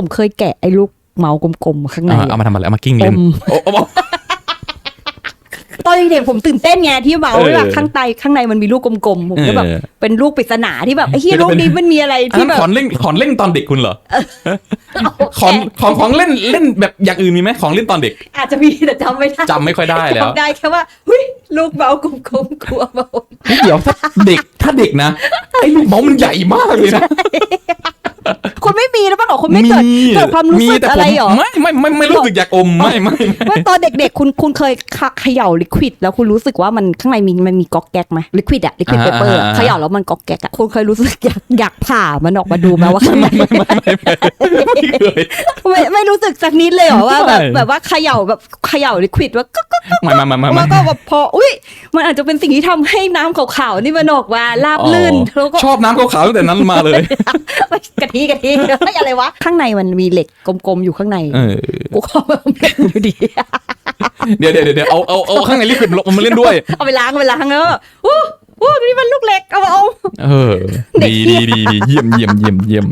ผมเคยแกะไอ้ลูกเมาส์กลมๆข้างในอ่าเอามาทำอะไรเอามากิ้งเล่นอมโอ้โอ้โอ้ตอนเด็กๆผมตื่นเต้นไงที่เมาส์เออแบบข้างในข้างในมันมีลูกกลมๆผมก็แบบเออเป็นลูกปริศนาที่แบบไอ้เฮียเดี๋ยวลูกจะเป็นนี้มันมีอะไรอันที่นั้นแบบของเล่นของเล่นตอนเด็กคุณเหรอของของของเล่นเล่นแบบอย่างอื่นมีไหมของเล่นตอนเด็ก อาจจะมีแต่จำไม่ได้จำไม่ค่อยได้แล้วจำได้แค่ว่าเฮ้ยลูกเมาส์กลมๆกลัวเมาส์เฮ้ยเดี๋ยวถ้าเด็กถ้าเด็กนะไอ้ลูกเมาส์มันใหญ่มากเลยนะ คุณไม่มีแล้วป่ะหรอคุณไม่เกิดเกิดความรู้สึกแต่อะไรผมหรอไม่ไม่ไม่ไม่รู้สึกอยากอมไม่ไม่ไม่ว่าตอนเด็กๆ คุณคุณเคยเขเขย่าลิควิดแล้วคุณรู้สึกว่ามันข้างในมีมันมีก๊อกแก๊กไหมลิควิดอะลิควิดเปเปอร์เขย่าแล้วมันก๊อกแก๊กอะคุณเคยรู้สึกอยากอยากผ่ามันออกมาดูไหมว่าข้างในไม่เคยไม่ไม่รู้สึกสักนิดเลยเหรอว่าแบบไม่แบบว่าเขย่าแบบเขย่าลิควิดว่าก็ก็ไม่ไม่ไม่ไม่แล้ไม่วก็แบบพออุ้ยมันอาจจะเป็นสิ่งที่ทำให้น้ำขาวๆนี่มันออกมาราบลื่นแล้วก็ชอบน้ำขาวๆตั้งแต่นั้นมาเลยกะทิกะทิเฮ้ยอะไรวะข้างในมันมีเหล็กกลมๆอยู่ข้างในเออกูขอมาเล่นอยู่ดีเดี๋ยวเดี๋ยวเดี๋ยวเอาเอาเอาข้างในลิควิดลงมาเล่นด้วย เอาไปล้างเอาไปล้างแล้วอู้อู้นี่มันลูกเหล็กเอาเอาเออเด็กดีเหี้ดียดีดีเยี่ยมเยี่ยมเยี่ยมเยี่ยม